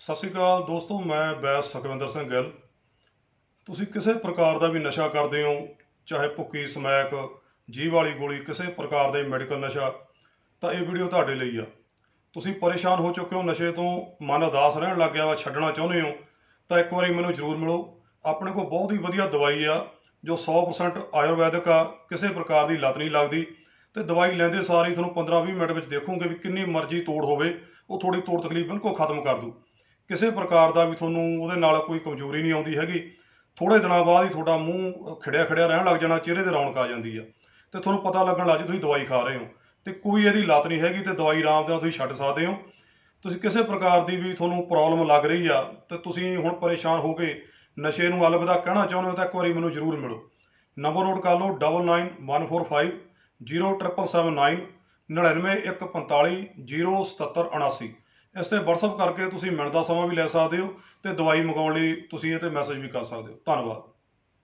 ਸਤਿ ਸ਼੍ਰੀ ਅਕਾਲ ਦੋਸਤੋ, ਮੈਂ ਬੈਸ ਸੁਖਵਿੰਦਰ ਸਿੰਘ ਗਿੱਲ। ਤੁਸੀਂ ਕਿਸੇ ਪ੍ਰਕਾਰ ਦਾ ਵੀ ਨਸ਼ਾ ਕਰਦੇ ਹੋ, ਚਾਹੇ ਭੁੱਕੀ, ਸਮੈਕ, ਜੀਭ ਵਾਲੀ ਗੋਲੀ, ਕਿਸੇ ਪ੍ਰਕਾਰ ਦੇ ਮੈਡੀਕਲ ਨਸ਼ਾ, ਤਾਂ ਇਹ ਵੀਡੀਓ ਤੁਹਾਡੇ ਲਈ ਆ। ਤੁਸੀਂ ਪਰੇਸ਼ਾਨ ਹੋ ਚੁੱਕੇ ਹੋ, ਨਸ਼ੇ ਤੋਂ ਮਨ ਉਦਾਸ ਰਹਿਣ ਲੱਗ ਗਿਆ ਵਾ, ਛੱਡਣਾ ਚਾਹੁੰਦੇ ਹੋ, ਤਾਂ ਇੱਕ ਵਾਰੀ ਮੈਨੂੰ ਜ਼ਰੂਰ ਮਿਲੋ। ਆਪਣੇ ਕੋਲ ਬਹੁਤ ਹੀ ਵਧੀਆ ਦਵਾਈ ਆ, ਜੋ 100% ਆਯੁਰਵੈਦਿਕ ਆ, ਕਿਸੇ ਪ੍ਰਕਾਰ ਦੀ ਲਤ ਨਹੀਂ ਲੱਗਦੀ। ਤੇ ਦਵਾਈ ਲੈਂਦੇ ਸਾਰ ਹੀ ਤੁਹਾਨੂੰ 15-20 ਮਿੰਟ ਵਿੱਚ ਦੇਖੋਗੇ ਵੀ ਕਿੰਨੀ ਮਰਜ਼ੀ ਤੋੜ ਹੋਵੇ, ਉਹ ਥੋੜੀ ਤੋੜ ਤਕਲੀਫ ਬਿਲਕੁਲ ਖਤਮ ਕਰ ਦੂ। ਕਿਸੇ ਪ੍ਰਕਾਰ ਦਾ ਵੀ ਤੁਹਾਨੂੰ ਉਹਦੇ ਨਾਲ ਕੋਈ ਕਮਜ਼ੋਰੀ ਨਹੀਂ ਆਉਂਦੀ ਹੈਗੀ। ਥੋੜੇ ਦਿਨਾਂ ਬਾਅਦ ਹੀ ਤੁਹਾਡਾ ਮੂੰਹ ਖੜਿਆ ਖੜਿਆ ਰਹਿਣ ਲੱਗ ਜਾਣਾ, ਚਿਹਰੇ ਤੇ ਰੌਣਕ ਆ ਜਾਂਦੀ ਆ। ਤੇ ਤੁਹਾਨੂੰ ਪਤਾ ਲੱਗਣ ਲੱਗ ਜੀ ਤੁਸੀਂ ਦਵਾਈ ਖਾ ਰਹੇ ਹੋ। ਤੇ ਕੋਈ ਇਹਦੀ ਲਤ ਨਹੀਂ ਹੈਗੀ ਤੇ ਦਵਾਈ ਆਰਾਮ ਦੇ ਨਾਲ ਤੁਸੀਂ ਛੱਡ ਸਕਦੇ ਹੋ। ਤੁਸੀਂ ਕਿਸੇ ਪ੍ਰਕਾਰ ਦੀ ਵੀ ਤੁਹਾਨੂੰ ਪ੍ਰੋਬਲਮ ਲੱਗ ਰਹੀ ਆ, ਤੇ ਤੁਸੀਂ ਹੁਣ ਪਰੇਸ਼ਾਨ ਹੋ ਕੇ ਨਸ਼ੇ ਨੂੰ ਅਲਵਿਦਾ ਕਹਿਣਾ ਚਾਹੁੰਦੇ ਹੋ ਤਾਂ ਇੱਕ ਵਾਰੀ ਮੈਨੂੰ ਜ਼ਰੂਰ ਮਿਲੋ। ਨੰਬਰ ਨੋਟ ਕਰ ਲਓ 99145 07779 99145 07779 ਇਸ ਤੇ WhatsApp ਕਰਕੇ ਤੁਸੀਂ ਮਿਲਣ ਦਾ ਸਮਾਂ ਵੀ ਲੈ ਸਕਦੇ ਹੋ ਤੇ ਦਵਾਈ ਮੰਗਾਉਣ ਲਈ ਤੁਸੀਂ ਇਹ ਤੇ ਮੈਸੇਜ ਵੀ ਕਰ ਸਕਦੇ ਹੋ। ਧੰਨਵਾਦ।